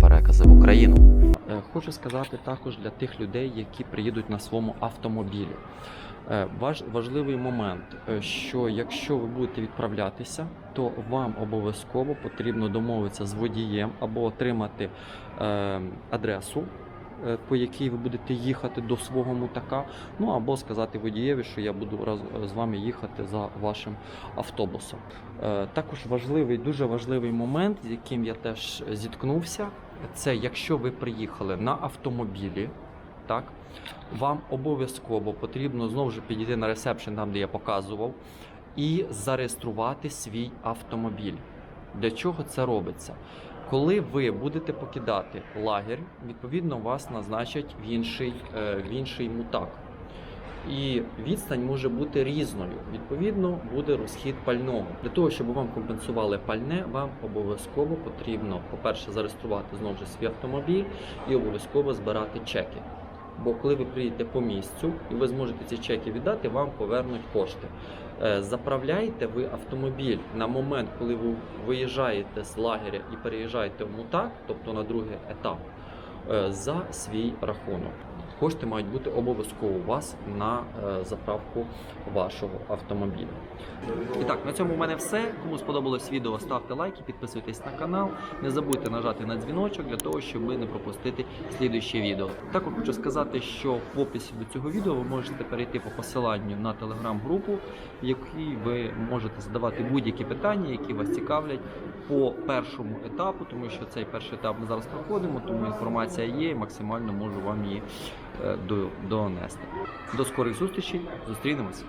перевези в Україну. Е, Хочу сказати також для тих людей, які приїдуть на своєму автомобілі. Е, важ- важливий момент, е, що якщо ви будете відправлятися, то вам обов'язково потрібно домовитися з водієм або отримати е, адресу, по якій ви будете їхати до свого мутака. Ну або сказати водієві, що я буду раз з вами їхати за вашим автобусом. Е, Також важливий, дуже важливий момент, з яким я теж зіткнувся, це якщо ви приїхали на автомобілі, так вам обов'язково потрібно знову ж підійти на ресепшн, там де я показував, і зареєструвати свій автомобіль. Для чого це робиться? Коли ви будете покидати лагерь, відповідно вас назначать в інший, е, в інший мутак. І відстань може бути різною. Відповідно, буде розхід пального. Для того, щоб вам компенсували пальне, вам обов'язково потрібно, по-перше, зареєструвати знову ж свій автомобіль і обов'язково збирати чеки. Бо коли ви приїдете по місцю і ви зможете ці чеки віддати, вам повернуть кошти. Е, Заправляєте ви автомобіль на момент, коли ви виїжджаєте з лагеря і переїжджаєте в мутак, тобто на другий етап, за свій рахунок. Кошти мають бути обов'язково у вас на е, заправку вашого автомобіля. І так, на цьому в мене все. Кому сподобалось відео, ставте лайки, підписуйтесь на канал. Не забудьте нажати на дзвіночок для того, щоб не пропустити слідуюче відео. Також хочу сказати, що в описі до цього відео ви можете перейти по посиланню на телеграм-групу, в якій ви можете задавати будь-які питання, які вас цікавлять по першому етапу, тому що цей перший етап ми зараз проходимо, тому інформація є і максимально можу вам її е, донести. До скорих зустрічей, зустрінемось.